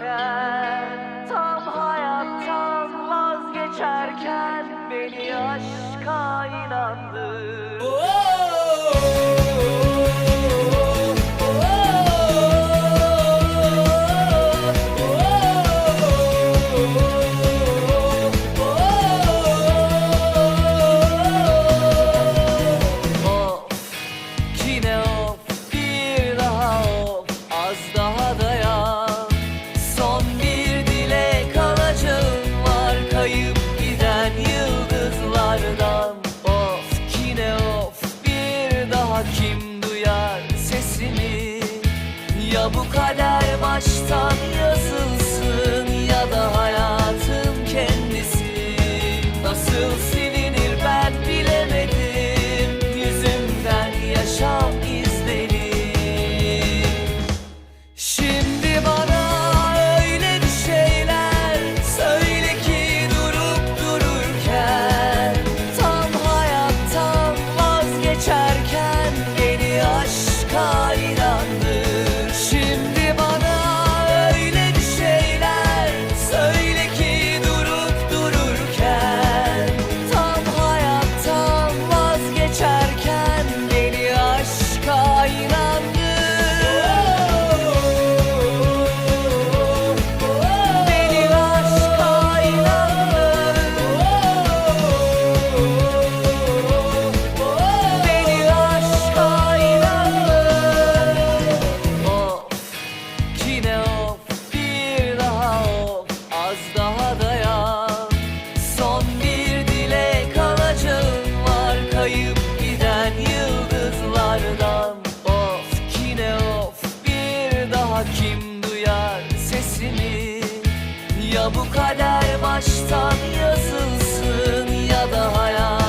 geçerken Tam hayattan vazgeçerken Beni aşka inandır oh! yine yollardan Of kine of. Bir daha kim duyar sesimi? Ya bu kader baştan yazılsın ya da hayal kim duyar sesini Ya bu kader baştan yazılsın ya da hayal